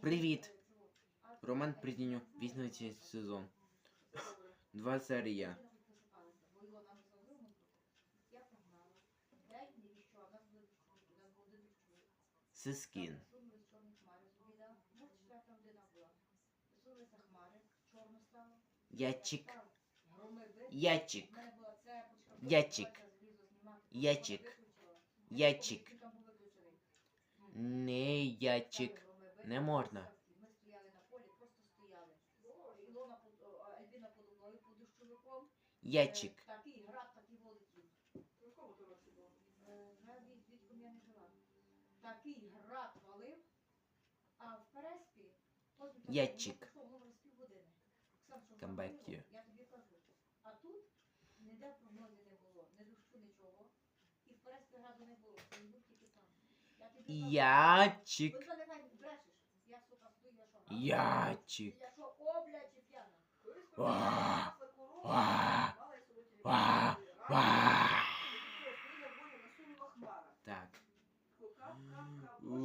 привіт! Роман Придіньо, вісний сезон. Два серія. Сискін. Ячик. Ячик. Ячик. Ячик. Ячик. Не ячик. Не можна. Ми стояли на полі, просто стояли. Ілона Альбіна подумала під дощовиком. Ячик. Е, такий град, такий воликів. Про кого то було? Е, Навіть я не жила. Такий град валив, а в Переспі Ячик. Камбек є. Я тобі кажу. А тут ніде прогнози не було, не дощу нічого. І в Переспі граду не було, він був тільки там. Ячик. Ячик. Я що, о, блядь, чи п'яна? Колись Ва! пам'ятаю, корова, Ва! мала й собі Ва! телевізор, Ва! радіо, і на волі насунула хмара. Так. Тако кап, кап, кап,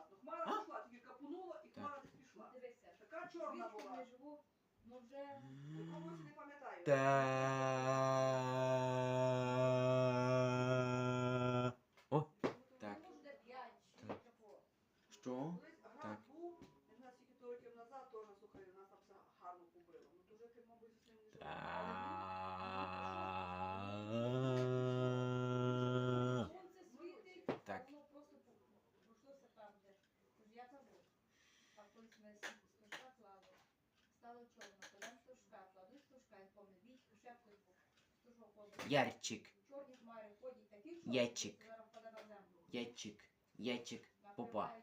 ось хмара не пішла. Не а колись ми з стожка клали, стало чорно, кладемо стожка, кладу стожка, я пам'ятаю, вічку, шепку, стожок ходить. Ярчик. Чорні хмари ходять, такі чорні, Ячик. що зараз впаде на землю. Ячик. Ячик. Я Попа. прибираю